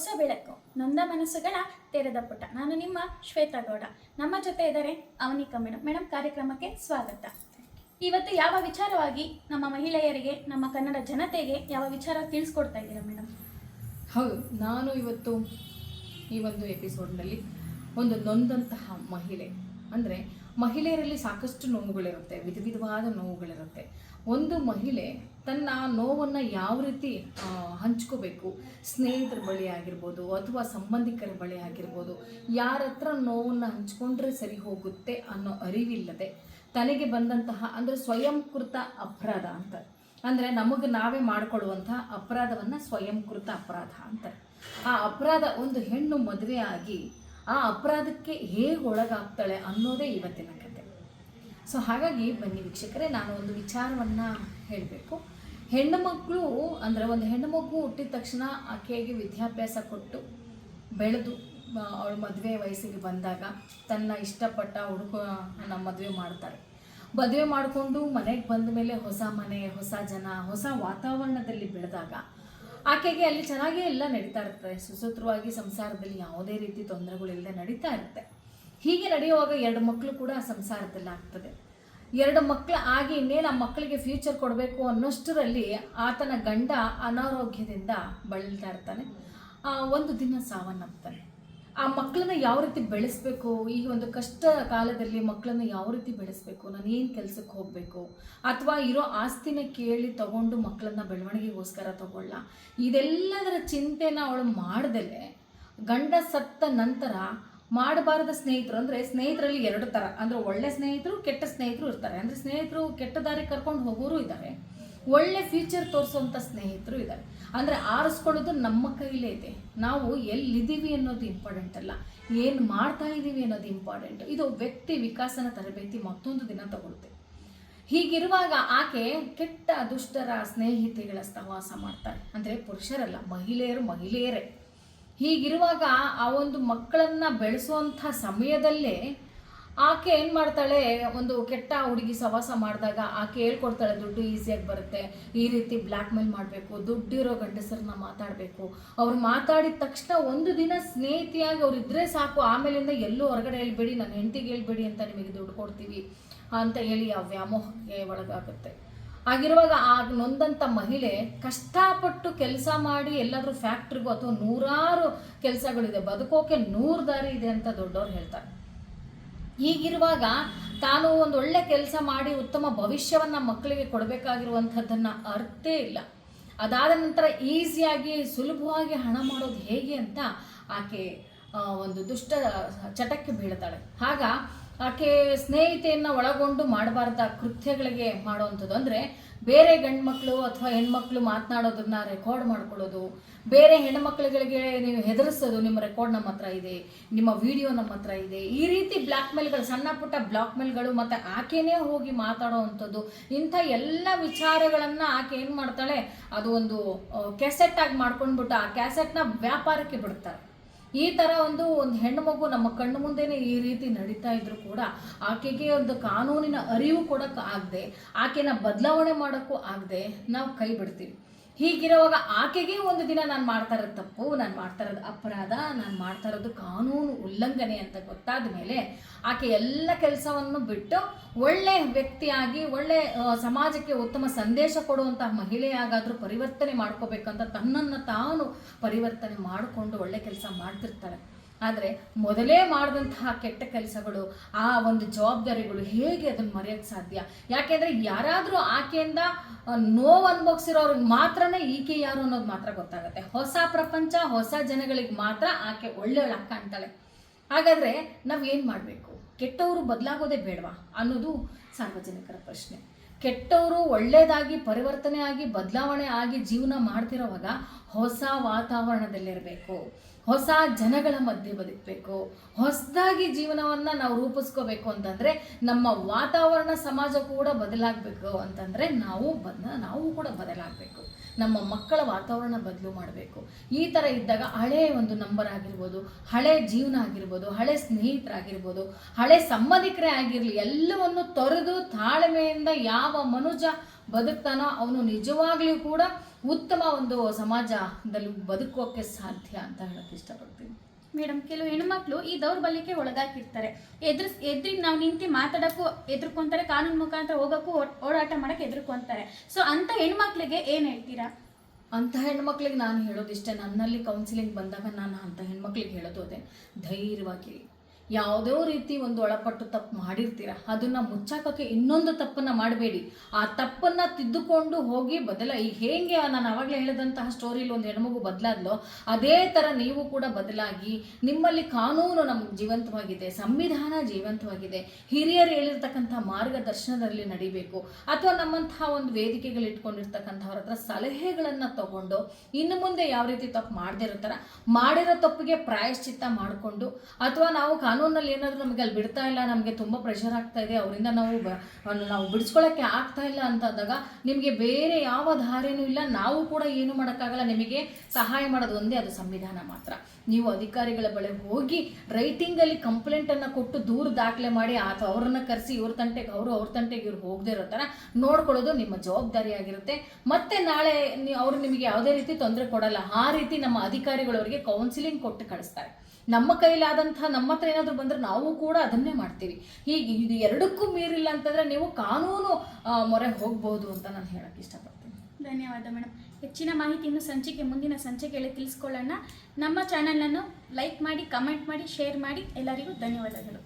ಹೊಸ ಬೆಳಕು. ನೊಂದ ಮನಸ್ಸುಗಳ ತೆರೆದ ಪುಟ. ನಾನು ನಿಮ್ಮ ಶ್ವೇತಾ ಗೌಡ ನಮ್ಮ ಜೊತೆ ಇದ್ದಾರೆ ಅವನಿಕಾ ಮೇಡಮ್ ಮೇಡಮ್ ಕಾರ್ಯಕ್ರಮಕ್ಕೆ ಸ್ವಾಗತ. ಇವತ್ತು ಯಾವ ವಿಚಾರವಾಗಿ ನಮ್ಮ ಮಹಿಳೆಯರಿಗೆ, ನಮ್ಮ ಕನ್ನಡ ಜನತೆಗೆ ಯಾವ ವಿಚಾರ ತಿಳಿಸ್ಕೊಡ್ತಾ ಇದ್ದೀರಾ ಮೇಡಮ್ ಹೌದು. ನಾನು ಇವತ್ತು ಈ ಒಂದು ಎಪಿಸೋಡ್ನಲ್ಲಿ ಒಂದು ನೊಂದಂತಹ ಮಹಿಳೆ. ಅಂದರೆ ಮಹಿಳೆಯರಲ್ಲಿ ಸಾಕಷ್ಟು ನೋವುಗಳಿರುತ್ತೆ. ವಿಧ ವಿಧವಾದ ನೋವುಗಳಿರುತ್ತೆ. ಒಂದು ಮಹಿಳೆ ತನ್ನ ನೋವನ್ನು ಯಾವ ರೀತಿ ಹಂಚ್ಕೋಬೇಕು? ಸ್ನೇಹಿತರ ಬಳಿ ಆಗಿರ್ಬೋದು ಅಥವಾ ಸಂಬಂಧಿಕರ ಬಳಿ ಆಗಿರ್ಬೋದು, ಯಾರ ಹತ್ರ ನೋವನ್ನು ಹಂಚ್ಕೊಂಡ್ರೆ ಸರಿ ಹೋಗುತ್ತೆ ಅನ್ನೋ ಅರಿವಿಲ್ಲದೆ ತನಗೆ ಬಂದಂತಹ, ಅಂದರೆ ಸ್ವಯಂಕೃತ ಅಪರಾಧ ಅಂತ. ಅಂದರೆ ನಮಗೆ ನಾವೇ ಮಾಡಿಕೊಳ್ಳುವಂತಹ ಅಪರಾಧವನ್ನು ಸ್ವಯಂಕೃತ ಅಪರಾಧ ಅಂತಾರೆ ಆ ಅಪರಾಧ ಒಂದು ಹೆಣ್ಣು ಮದುವೆ ಆಗಿ ಆ ಅಪರಾಧಕ್ಕೆ ಹೇಗೆ ಒಳಗಾಗ್ತಾಳೆ ಅನ್ನೋದೇ ಇವತ್ತಿನ ಕತೆ ಸೊ ಹಾಗಾಗಿ ಬನ್ನಿ ವೀಕ್ಷಕರೇ, ನಾನು ಒಂದು ವಿಚಾರವನ್ನು ಹೇಳಬೇಕು. ಹೆಣ್ಣು ಮಕ್ಕಳು ಅಂದರೆ ಒಂದು ಹೆಣ್ಣು ಮಗು ಹುಟ್ಟಿದ ತಕ್ಷಣ ಆಕೆಗೆ ವಿದ್ಯಾಭ್ಯಾಸ ಕೊಟ್ಟು ಬೆಳೆದು ಅವಳು ಮದುವೆ ವಯಸ್ಸಿಗೆ ಬಂದಾಗ ತನ್ನ ಇಷ್ಟಪಟ್ಟ ಹುಡುಗ ನಮ್ಮ ಮದುವೆ ಮಾಡ್ತಾರೆ. ಮದುವೆ ಮಾಡಿಕೊಂಡು ಮನೆಗೆ ಬಂದ ಮೇಲೆ ಹೊಸ ಮನೆ, ಹೊಸ ಜನ, ಹೊಸ ವಾತಾವರಣದಲ್ಲಿ ಬೆಳೆದಾಗ ಆಕೆಗೆ ಅಲ್ಲಿ ಚೆನ್ನಾಗೇ ಎಲ್ಲ ನಡೀತಾ ಇರ್ತದೆ ಸುಸೂತ್ರವಾಗಿ ಸಂಸಾರದಲ್ಲಿ ಯಾವುದೇ ರೀತಿ ತೊಂದರೆಗಳಿಲ್ಲದೆ ನಡೀತಾ ಇರುತ್ತೆ. ಹೀಗೆ ನಡೆಯುವಾಗ ಎರಡು ಮಕ್ಕಳು ಕೂಡ ಸಂಸಾರದಲ್ಲಿ ಆಗ್ತದೆ ಎರಡು ಮಕ್ಕಳು ಆಗಿ ಇನ್ನೇನು ಆ ಮಕ್ಕಳಿಗೆ ಫ್ಯೂಚರ್ ಕೊಡಬೇಕು ಅನ್ನೋಷ್ಟರಲ್ಲಿ ಆತನ ಗಂಡ ಅನಾರೋಗ್ಯದಿಂದ ಬಳಲ್ತಾ ಇರ್ತಾನೆ. ಒಂದು ದಿನ ಸಾವನ್ನಪ್ತಾನೆ ಆ ಮಕ್ಕಳನ್ನ ಯಾವ ರೀತಿ ಬೆಳೆಸಬೇಕು? ಈ ಒಂದು ಕಷ್ಟ ಕಾಲದಲ್ಲಿ ಮಕ್ಕಳನ್ನ ಯಾವ ರೀತಿ ಬೆಳೆಸಬೇಕು? ನಾನು ಏನು ಕೆಲಸಕ್ಕೆ ಹೋಗಬೇಕು? ಅಥವಾ ಇರೋ ಆಸ್ತಿನ ಕೇಳಿ ತಗೊಂಡು ಮಕ್ಕಳನ್ನ ಬೆಳವಣಿಗೆಗೋಸ್ಕರ ತಗೊಳ್ಳ. ಇದೆಲ್ಲದರ ಚಿಂತೆನ ಅವಳು ಮಾಡ್ದಲೆ ಗಂಡ ಸತ್ತ ನಂತರ ಮಾಡಬಾರದ ಸ್ನೇಹಿತರು ಅಂದರೆ ಸ್ನೇಹಿತರಲ್ಲಿ ಎರಡು ಥರ ಅಂದರೆ ಒಳ್ಳೆ ಸ್ನೇಹಿತರು, ಕೆಟ್ಟ ಸ್ನೇಹಿತರು ಇರ್ತಾರೆ. ಅಂದರೆ ಸ್ನೇಹಿತರು ಕೆಟ್ಟ ದಾರಿ ಕರ್ಕೊಂಡು ಹೋಗೋರು ಇದ್ದಾರೆ. ಒಳ್ಳೆ ಫ್ಯೂಚರ್ ತೋರಿಸುವಂಥ ಸ್ನೇಹಿತರು ಇದ್ದಾರೆ. ಅಂದರೆ ಆರಿಸ್ಕೊಳ್ಳೋದು ನಮ್ಮ ಕೈಲೇ ಇದೆ. ನಾವು ಎಲ್ಲಿದ್ದೀವಿ ಅನ್ನೋದು ಇಂಪಾರ್ಟೆಂಟ್ ಅಲ್ಲ. ಏನು ಮಾಡ್ತಾ ಇದ್ದೀವಿ ಅನ್ನೋದು ಇಂಪಾರ್ಟೆಂಟ್ ಇದು ವ್ಯಕ್ತಿ ವಿಕಾಸನ ತರಬೇತಿ ಮತ್ತೊಂದು ದಿನ ತಗೊಳುತ್ತೆ. ಹೀಗಿರುವಾಗ ಆಕೆ ಕೆಟ್ಟ, ದುಷ್ಟರ ಸ್ನೇಹಿತೆಗಳ ಸಹವಾಸ ಮಾಡ್ತಾರೆ ಅಂದರೆ ಪುರುಷರಲ್ಲ, ಮಹಿಳೆಯರು ಮಹಿಳೆಯರೇ. ಹೀಗಿರುವಾಗ ಆ ಒಂದು ಮಕ್ಕಳನ್ನ ಬೆಳೆಸುವಂಥ ಸಮಯದಲ್ಲೇ ಆಕೆ ಏನು ಮಾಡ್ತಾಳೆ? ಒಂದು ಕೆಟ್ಟ ಹುಡುಗಿ ಸವಾಸ ಮಾಡಿದಾಗ ಆಕೆ ಹೇಳ್ಕೊಡ್ತಾಳೆ, ದುಡ್ಡು ಈಸಿಯಾಗಿ ಬರುತ್ತೆ. ಈ ರೀತಿ ಬ್ಲ್ಯಾಕ್ ಮೇಲ್ ಮಾಡಬೇಕು, ದುಡ್ಡಿರೋ ಗಂಡಸರನ್ನ ಮಾತಾಡಬೇಕು. ಅವ್ರು ಮಾತಾಡಿದ ತಕ್ಷಣ ಒಂದು ದಿನ ಸ್ನೇಹಿತಿಯಾಗಿ ಅವ್ರು ಇದ್ರೆ ಸಾಕು, ಆಮೇಲಿಂದ ಎಲ್ಲೂ ಹೊರಗಡೆ ಹೇಳ್ಬೇಡಿ, ನನ್ನ ಹೆಂಡತಿಗೆ ಹೇಳ್ಬೇಡಿ ಅಂತ ನಿಮಗೆ ದುಡ್ಡು ಕೊಡ್ತೀವಿ ಅಂತ ಹೇಳಿ ಆ ವ್ಯಾಮೋಹಕ್ಕೆ ಒಳಗಾಗುತ್ತೆ. ಆಗಿರುವಾಗ ಆ ನೊಂದಂಥ ಮಹಿಳೆ ಕಷ್ಟಪಟ್ಟು ಕೆಲಸ ಮಾಡಿ ಎಲ್ಲಾದರೂ ಫ್ಯಾಕ್ಟ್ರಿಗೂ ಅಥವಾ ನೂರಾರು ಕೆಲಸಗಳಿದೆ, ಬದುಕೋಕೆ ನೂರು ದಾರಿ ಇದೆ ಅಂತ ದೊಡ್ಡವ್ರು ಹೇಳ್ತಾರೆ. ಹೀಗಿರುವಾಗ ತಾನು ಒಂದು ಒಳ್ಳೆ ಕೆಲಸ ಮಾಡಿ ಉತ್ತಮ ಭವಿಷ್ಯವನ್ನ ಮಕ್ಕಳಿಗೆ ಕೊಡಬೇಕಾಗಿರುವಂಥದ್ದನ್ನು ಅರ್ಥೇ ಇಲ್ಲ. ಅದಾದ ನಂತರ ಈಸಿಯಾಗಿ, ಸುಲಭವಾಗಿ ಹಣ ಮಾಡೋದು ಹೇಗೆ ಅಂತ ಆಕೆ ಒಂದು ದುಷ್ಟ ಚಟಕ್ಕೆ ಬೀಳ್ತಾಳೆ. ಆಗ ಆಕೆ ಸ್ನೇಹಿತೆಯನ್ನು ಒಳಗೊಂಡು ಮಾಡಬಾರ್ದ ಕೃತ್ಯಗಳಿಗೆ ಮಾಡುವಂಥದ್ದು ಅಂದರೆ ಬೇರೆ ಗಂಡು ಮಕ್ಕಳು ಅಥವಾ ಹೆಣ್ಮಕ್ಳು ಮಾತನಾಡೋದನ್ನ ರೆಕಾರ್ಡ್ ಮಾಡ್ಕೊಳ್ಳೋದು. ಬೇರೆ ಹೆಣ್ಮಕ್ಳುಗಳಿಗೆ ನೀವು ಹೆದರಿಸೋದು, ನಿಮ್ಮ ರೆಕಾರ್ಡ್ ನಮ್ಮ ಹತ್ರ ಇದೆ, ನಿಮ್ಮ ವಿಡಿಯೋ ನಮ್ಮ ಹತ್ರ ಇದೆ. ಈ ರೀತಿ ಬ್ಲ್ಯಾಕ್ ಮೇಲ್ಗಳು ಸಣ್ಣ ಪುಟ್ಟ ಬ್ಲಾಕ್ ಮೇಲ್ಗಳು ಮತ್ತು ಆಕೆನೇ ಹೋಗಿ ಮಾತಾಡೋ ಅಂಥದ್ದು. ಇಂಥ ಎಲ್ಲ ವಿಚಾರಗಳನ್ನು ಆಕೆ ಏನು ಮಾಡ್ತಾಳೆ, ಅದು ಒಂದು ಕ್ಯಾಸೆಟ್ ಆಗಿ ಮಾಡ್ಕೊಂಡ್ಬಿಟ್ಟು ಆ ಕ್ಯಾಸೆಟ್ನ ವ್ಯಾಪಾರಕ್ಕೆ ಬಿಡ್ತಾರೆ ಈ ಥರ ಒಂದು ಒಂದು ಹೆಣ್ಣು ಮಗು ನಮ್ಮ ಕಣ್ಣು ಮುಂದೆನೇ ಈ ರೀತಿ ನಡೀತಾ ಇದ್ರು ಕೂಡ ಆಕೆಗೆ ಒಂದು ಕಾನೂನಿನ ಅರಿವು ಕೊಡೋಕೆ ಆಗದೆ, ಆಕೆನ ಬದಲಾವಣೆ ಮಾಡೋಕ್ಕೂ ಆಗದೆ ನಾವು ಕೈ ಬಿಡ್ತೀವಿ. ಹೀಗಿರುವಾಗ ಆಕೆಗೆ ಒಂದು ದಿನ ನಾನು ಮಾಡ್ತಾ ಇರೋದು ತಪ್ಪು, ನಾನು ಮಾಡ್ತಾ ಇರೋದು ಅಪರಾಧ, ನಾನು ಮಾಡ್ತಾ ಇರೋದು ಕಾನೂನು ಉಲ್ಲಂಘನೆ ಅಂತ ಗೊತ್ತಾದ ಮೇಲೆ ಆಕೆ ಎಲ್ಲ ಕೆಲಸವನ್ನು ಬಿಟ್ಟು ಒಳ್ಳೆ ವ್ಯಕ್ತಿಯಾಗಿ, ಒಳ್ಳೆ ಸಮಾಜಕ್ಕೆ ಉತ್ತಮ ಸಂದೇಶ ಕೊಡುವಂತಹ ಮಹಿಳೆಯಾಗಾದರೂ ಪರಿವರ್ತನೆ ಮಾಡ್ಕೋಬೇಕಂತ ತನ್ನನ್ನು ತಾನು ಪರಿವರ್ತನೆ ಮಾಡಿಕೊಂಡು ಒಳ್ಳೆ ಕೆಲಸ ಮಾಡ್ತಿರ್ತಾಳೆ ಆದರೆ ಮೊದಲೇ ಮಾಡಿದಂತಹ ಕೆಟ್ಟ ಕೆಲಸಗಳು, ಆ ಒಂದು ಜವಾಬ್ದಾರಿಗಳು ಹೇಗೆ ಅದನ್ನು ಮರೆಯೋಕ್ಕೆ ಸಾಧ್ಯ? ಯಾಕೆಂದರೆ ಯಾರಾದರೂ ಆಕೆಯಿಂದ ನೋವು ಅನುಭವಿಸಿರೋರಿಗೆ ಮಾತ್ರನೇ ಈಕೆ ಯಾರು ಅನ್ನೋದು ಮಾತ್ರ ಗೊತ್ತಾಗುತ್ತೆ. ಹೊಸ ಪ್ರಪಂಚ, ಹೊಸ ಜನಗಳಿಗೆ ಮಾತ್ರ ಆಕೆ ಒಳ್ಳೆಯವಳು ಅಕ್ಕ ಅಂತಾಳೆ. ಹಾಗಾದರೆ ನಾವು ಏನು ಮಾಡಬೇಕು? ಕೆಟ್ಟವರು ಬದಲಾಗೋದೇ ಬೇಡವಾ ಅನ್ನೋದು ಸಾರ್ವಜನಿಕರ ಪ್ರಶ್ನೆ. ಕೆಟ್ಟವರು ಒಳ್ಳೆಯದಾಗಿ ಪರಿವರ್ತನೆ ಆಗಿ, ಬದಲಾವಣೆ ಆಗಿ ಜೀವನ ಮಾಡ್ತಿರೋವಾಗ ಹೊಸ ವಾತಾವರಣದಲ್ಲಿರಬೇಕು. ಹೊಸ ಜನಗಳ ಮಧ್ಯೆ ಬದುಕಬೇಕು. ಹೊಸದಾಗಿ ಜೀವನವನ್ನು ನಾವು ರೂಪಿಸ್ಕೋಬೇಕು ಅಂತಂದರೆ ನಮ್ಮ ವಾತಾವರಣ ಸಮಾಜ ಕೂಡ ಬದಲಾಗಬೇಕು ಅಂತಂದರೆ ನಾವು ಬದ ನಾವು ಕೂಡ ಬದಲಾಗಬೇಕು. ನಮ್ಮ ಮಕ್ಕಳ ವಾತಾವರಣ ಬದಲು ಮಾಡಬೇಕು. ಈ ಥರ ಇದ್ದಾಗ ಹಳೆ ಒಂದು ನಂಬರ್ ಆಗಿರ್ಬೋದು, ಹಳೆ ಜೀವನ ಆಗಿರ್ಬೋದು, ಹಳೆ ಸ್ನೇಹಿತರಾಗಿರ್ಬೋದು, ಹಳೆ ಸಂಬಂಧಿಕರೇ ಆಗಿರಲಿ, ಎಲ್ಲವನ್ನು ತೊರೆದು ತಾಳ್ಮೆಯಿಂದ ಯಾವ ಮನುಜ ಬದುಕ್ತಾನೋ ಅವನು ನಿಜವಾಗ್ಲೂ ಕೂಡ ಉತ್ತಮ ಒಂದು ಸಮಾಜದಲ್ಲಿ ಬದುಕೋಕೆ ಸಾಧ್ಯ ಅಂತ ಹೇಳಕ್ ಇಷ್ಟಪಡ್ತೀನಿ. ಮೇಡಮ್ ಕೆಲವು ಹೆಣ್ಮಕ್ಳು ಈ ದೌರ್ಬಲ್ಯಕ್ಕೆ ಒಳಗಾಕಿರ್ತಾರೆ ಎದ್ರ ಎದ್ರಿಗೆ ನಾವು ನಿಂತು ಮಾತಾಡಕ್ಕೂ ಎದುರ್ಕೊಂತಾರೆ ಕಾನೂನು ಮುಖಾಂತರ ಹೋಗೋಕ್ಕೂ ಓಡಾಟ ಮಾಡಕ್ಕೆ ಎದುರ್ಕೊಂತಾರೆ ಸೊ ಅಂತ ಹೆಣ್ಮಕ್ಳಿಗೆ ಏನು ಹೇಳ್ತೀರಾ? ಅಂತ ಹೆಣ್ಮಕ್ಳಿಗೆ ನಾನು ಹೇಳೋದಿಷ್ಟೇ ನನ್ನಲ್ಲಿ ಕೌನ್ಸಿಲಿಂಗ್ ಬಂದಾಗ ನಾನು ಅಂತ ಹೆಣ್ಮಕ್ಳಿಗೆ ಹೇಳೋದು ಅದೇ. ಧೈರ್ಯವಾಗಿ ಯಾವುದೋ ರೀತಿ ಒಂದು ಒಳಪಟ್ಟು ತಪ್ಪು ಮಾಡಿರ್ತೀರ, ಅದನ್ನ ಮುಚ್ಚಾಕೋಕೆ ಇನ್ನೊಂದು ತಪ್ಪನ್ನ ಮಾಡಬೇಡಿ. ಆ ತಪ್ಪನ್ನ ತಿದ್ದುಕೊಂಡು ಹೋಗಿ ಬದಲ ಈಗ ಹೇಗೆ ನಾನು ಅವಾಗಲೇ ಹೇಳಿದಂತಹ ಸ್ಟೋರಿಲಿ ಒಂದು ಹೆಣ್ಮಗು ಬದಲಾದ್ಲೋ, ಅದೇ ತರ ನೀವು ಕೂಡ ಬದಲಾಗಿ ನಿಮ್ಮಲ್ಲಿ ಕಾನೂನು ನಮ್ಗೆ ಜೀವಂತವಾಗಿದೆ, ಸಂವಿಧಾನ ಜೀವಂತವಾಗಿದೆ, ಹಿರಿಯರು ಹೇಳಿರ್ತಕ್ಕಂಥ ಮಾರ್ಗದರ್ಶನದಲ್ಲಿ ನಡಿಬೇಕು, ಅಥವಾ ನಮ್ಮಂತಹ ಒಂದು ವೇದಿಕೆಗಳು ಇಟ್ಕೊಂಡಿರ್ತಕ್ಕಂಥವ್ರ ಹತ್ರ ಸಲಹೆಗಳನ್ನ ತಗೊಂಡು ಇನ್ನು ಮುಂದೆ ಯಾವ ರೀತಿ ತಪ್ಪು ಮಾಡದೇ ಇರ್ತಾರ ಮಾಡಿರೋ ತಪ್ಪಿಗೆ ಪ್ರಾಯಶ್ಚಿತ್ತ ಮಾಡಿಕೊಂಡು, ಅಥವಾ ನಾವು ಕಾನೂನಲ್ಲಿ ಏನಾದರೂ ನಮಗೆ ಅಲ್ಲಿ ಬಿಡ್ತಾ ಇಲ್ಲ, ನಮಗೆ ತುಂಬ ಪ್ರೆಷರ್ ಆಗ್ತಾ ಇದೆ, ಅವರಿಂದ ನಾವು ನಾವು ಬಿಡಿಸ್ಕೊಳ್ಳೋಕ್ಕೆ ಆಗ್ತಾ ಇಲ್ಲ ಅಂತಂದಾಗ ನಿಮಗೆ ಬೇರೆ ಯಾವ ದಾರಿನೂ ಇಲ್ಲ, ನಾವು ಕೂಡ ಏನು ಮಾಡೋಕ್ಕಾಗಲ್ಲ, ನಿಮಗೆ ಸಹಾಯ ಮಾಡೋದು ಒಂದೇ ಅದು ಸಂವಿಧಾನ ಮಾತ್ರ. ನೀವು ಅಧಿಕಾರಿಗಳ ಬಳಿ ಹೋಗಿ ರೈಟಿಂಗಲ್ಲಿ ಕಂಪ್ಲೇಂಟನ್ನು ಕೊಟ್ಟು ದೂರ ದಾಖಲೆ ಮಾಡಿ ಅಥವಾ ಅವ್ರನ್ನ ಕರೆಸಿ ಇವ್ರ ತಂಟೆಗೆ, ಅವರು ಅವ್ರ ತಂಟೆಗೆ ಇವ್ರು ಹೋಗದೇ ಇರೋ ಥರ ನೋಡ್ಕೊಳ್ಳೋದು ನಿಮ್ಮ ಜವಾಬ್ದಾರಿಯಾಗಿರುತ್ತೆ ಮತ್ತೆ ನಾಳೆ ಅವರು ನಿಮಗೆ ಯಾವುದೇ ರೀತಿ ತೊಂದರೆ ಕೊಡಲ್ಲ, ಆ ರೀತಿ ನಮ್ಮ ಅಧಿಕಾರಿಗಳು ಅವರಿಗೆ ಕೌನ್ಸಿಲಿಂಗ್ ಕೊಟ್ಟು ಕಳಿಸ್ತಾರೆ. ನಮ್ಮ ಕೈಲಾದಂತಹ ನಮ್ಮ ಹತ್ರ ಏನಾದರೂ ಬಂದರೆ ನಾವು ಕೂಡ ಅದನ್ನೇ ಮಾಡ್ತೀವಿ. ಹೀಗೆ ಇದು ಎರಡಕ್ಕೂ ಮೀರಿಲ್ಲ ಅಂತಂದರೆ ನೀವು ಕಾನೂನು ಮೊರೆ ಹೋಗ್ಬೋದು ಅಂತ ನಾನು ಹೇಳಕ್ ಇಷ್ಟಪಡ್ತೀನಿ. ಧನ್ಯವಾದ ಮೇಡಮ್ ಹೆಚ್ಚಿನ ಮಾಹಿತಿಯನ್ನು ಸಂಚಿಕೆ, ಮುಂದಿನ ಸಂಚಿಕೆಯಲ್ಲಿ ತಿಳಿಸ್ಕೊಳ್ಳೋಣ. ನಮ್ಮ ಚಾನಲನ್ನು ಲೈಕ್ ಮಾಡಿ, ಕಮೆಂಟ್ ಮಾಡಿ, ಶೇರ್ ಮಾಡಿ. ಎಲ್ಲರಿಗೂ ಧನ್ಯವಾದಗಳು.